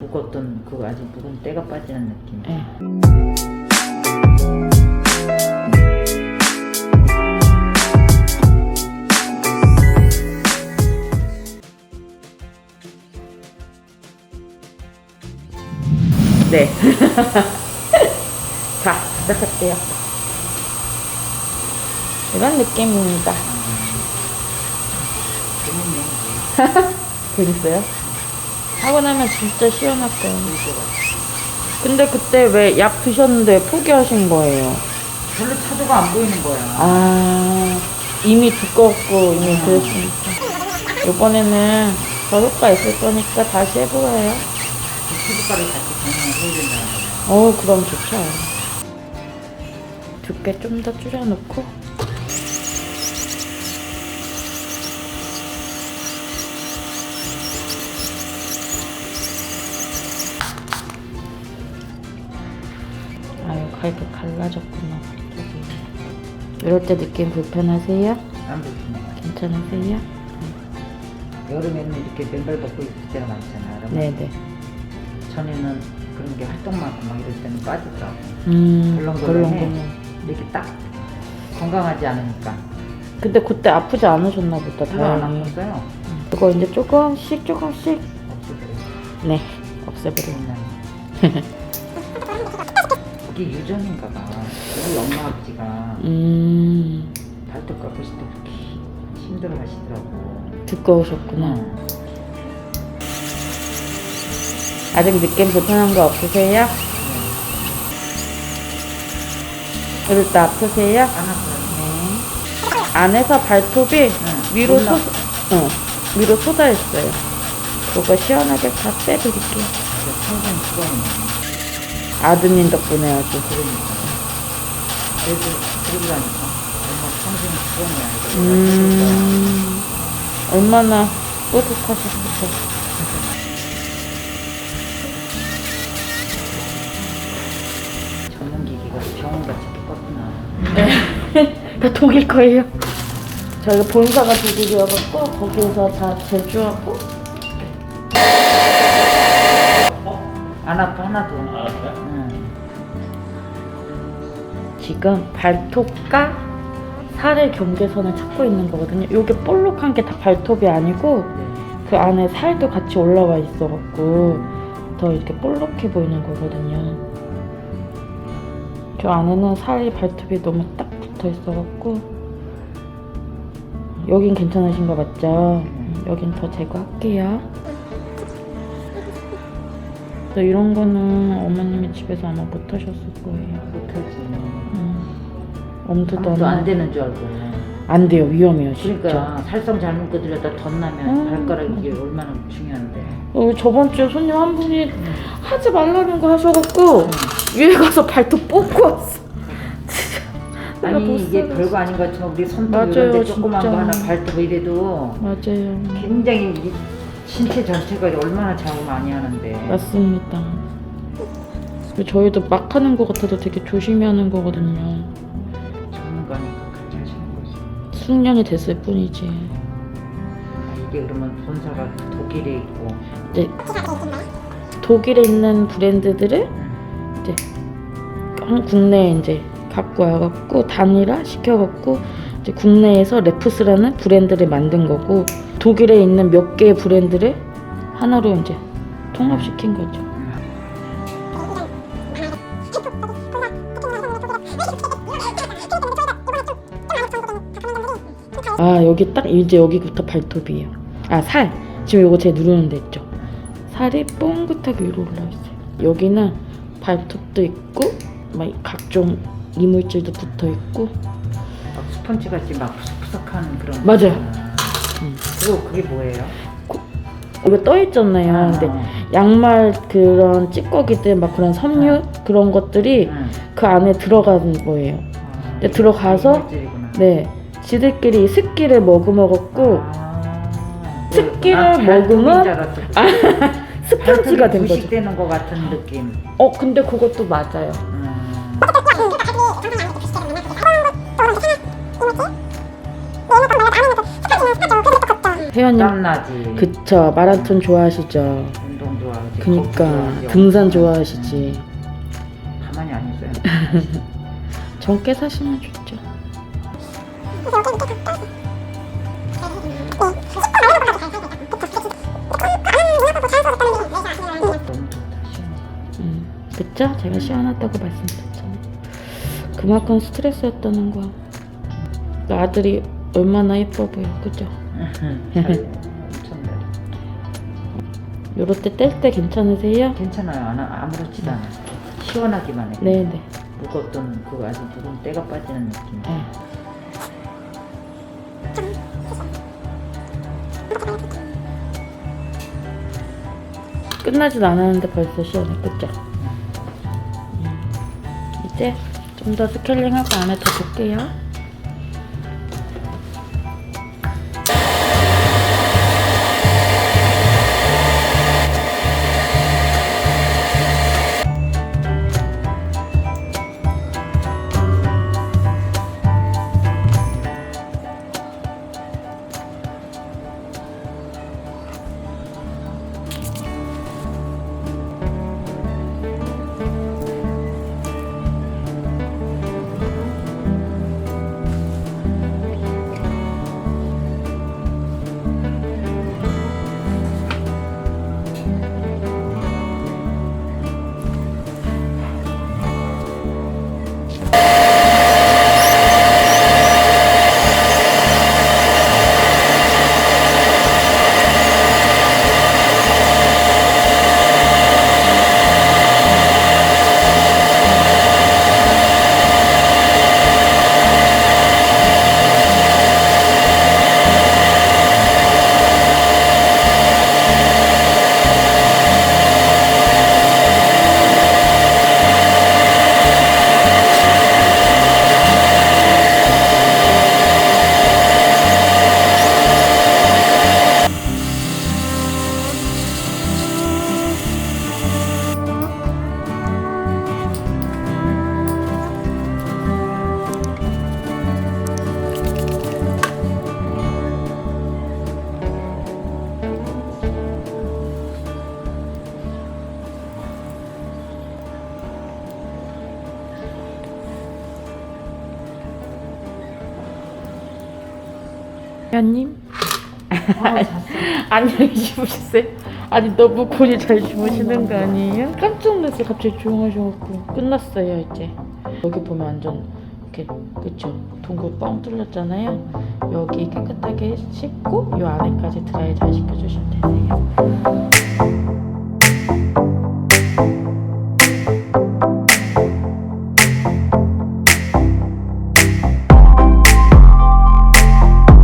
묵었던 그 아직 묵은 때가 빠지는 느낌. 예. 네. 자, 시작할게요. 이런 느낌입니다. 재밌네. 재밌어요? 하고 나면 진짜 시원할 거예요. 근데 그때 왜 약 드셨는데 왜 포기하신 거예요? 별로 차도가 안 보이는 거야. 아, 이미 두껍고 이미 그랬으니까. 이번에는 더 효과 있을 거니까 다시 해보아요. 피부과를 같이 병행을 해야 된다는 거야. 어우, 그럼 좋죠. 두께 좀 더 줄여놓고. 갈비 갈라졌구나, 발톱이. 이럴 때 느낌 불편하세요? 안 불편해. 괜찮으세요? 여름에는 이렇게 맨발 벗고 있을 때가 많잖아. 여러분. 네네. 전에는 그런 게 활동 많고 막 이럴 때는 빠지더라고. 음, 덜렁덜렁해. 덜렁덜렁. 이렇게 딱 건강하지 않으니까. 근데 그때 아프지 않으셨나 보다, 안 다행히. 아팠어요. 그거 이제 조금씩 조금씩 없어버려. 네 없애버려. 옛날에. 그게 유전인가 봐. 우리 엄마 아버지가 음 발톱 깎으실 때 그렇게 힘들어 하시더라고. 두꺼우셨구나. 응. 아직 느낌 불편한 거 없으세요? 이럴 때 아프세요? 안 아파요. 네. 안에서 발톱이 응. 위로 올라- 솟, 응, 위로 쏟아 있어요. 그거 시원하게 다 빼드릴게요. 평생 수건이네. 아드님 덕분에 아주. 그러니까. 그러니까 엄마 평생 음 얼마나 뿌듯하셨을까. 전문 기기가 병원같이 똑같구나. 네. 다 독일 거예요. 저희가 본사가 독일이어갖고 거기에서 다 제조하고 안 아파 하나도. 지금 발톱과 살의 경계선을 찾고 있는 거거든요. 요게 볼록한 게 다 발톱이 아니고 네. 그 안에 살도 같이 올라와 있어갖고 더 이렇게 볼록해 보이는 거거든요. 저 안에는 살이 발톱이 너무 딱 붙어 있어갖고 여긴 괜찮으신 거 맞죠? 음, 여긴 더 제거할게요. 또 이런 거는 어머님이 집에서 아마 못 하셨을 거예요. 못하지. 음, 엄두도 안 안, 되는 줄 알고. 안 돼요. 위험해요, 진짜. 그러니까 살성 잘못 건드렸다 덧나면 음. 발가락 이게 얼마나 중요한데. 어, 저번 주에 손님 한 분이 하지 말라는 거 하셔갖고 위에 가서 발톱 뽑고 왔어. 진짜 내가 못 아니 이게 살았어. 별거 아닌 것처럼 우리 손톱 이런데 조그만 진짜. 거 하나 발톱 이래도 맞아요. 굉장히 이 신체 전체가 얼마나 작업 많이 하는데. 맞습니다. 저희도 막 하는 거 같아도 되게 조심히 하는 거거든요. 숙련이 됐을 뿐이지. 아, 이게 그러면 본사가 독일에 있고. 이제 독일에 있는 브랜드들을 응. 이제 한 국내에 이제 갖고 와갖고 단일화 시켜갖고 이제 국내에서 레프스라는 브랜드를 만든 거고 독일에 있는 몇 개의 브랜드를 하나로 이제 통합시킨 거죠. 아 여기 딱 이제 여기부터 발톱이에요. 아 살. 지금 요거 제가 누르는 데 있죠. 살이 뽕긋하게 위로 올라 있어요. 여기는 발톱도 있고 막 각종 이물질도 붙어 있고 막 스펀지 같이 막 푸석푸석한 그런. 맞아요. 거. 음. 그거 그게 뭐예요? 이거 떠 있잖아요. 아, 근데 양말 그런 찌꺼기들 막 그런 섬유 그런 것들이 응. 그 안에 들어가는 거예요. 아, 근데 들어가서. 네, 지들끼리 습기를 머금어갖고 아, 습기를 난 먹으면- 잘 알았어. 스펀지가 된 거죠. 부식되는 것 같은 느낌. 어, 근데 그것도 맞아요. 음. 회원님, 땀나지. 그쵸 마라톤 좋아하시죠? 운동 좋아하지. 그니까. 등산 좋아하시지. 가만히 안 있어요. 적게 사시면 좋죠. 음, 그쵸? 제가 시원하다고 말씀드렸잖아요. 그만큼 스트레스였다는 거야. 그 아들이 얼마나 예뻐 보여, 그죠? 요럴 때 뗄 때 괜찮으세요? 괜찮아요. 안, 아무렇지도 않아. 시원하기만 해. 네네. 무겁던 그 아주 무거운 때가 빠지는 느낌. 네. 끝나지도 않았는데 벌써 시원해, 그죠? 음, 이제 좀 더 스케일링하고 안에 더 볼게요. 회원님. 안녕히 주무셨어요? 아니 너무 곤이 잘 주무시는 거 아니에요? 깜짝 놀랐어요 갑자기 조용하셔갖고 끝났어요 이제 여기 보면 완전 이렇게 그쵸 동굴 뻥 뚫렸잖아요 여기 깨끗하게 씻고 이 안에까지 드라이 잘 시켜주시면 되세요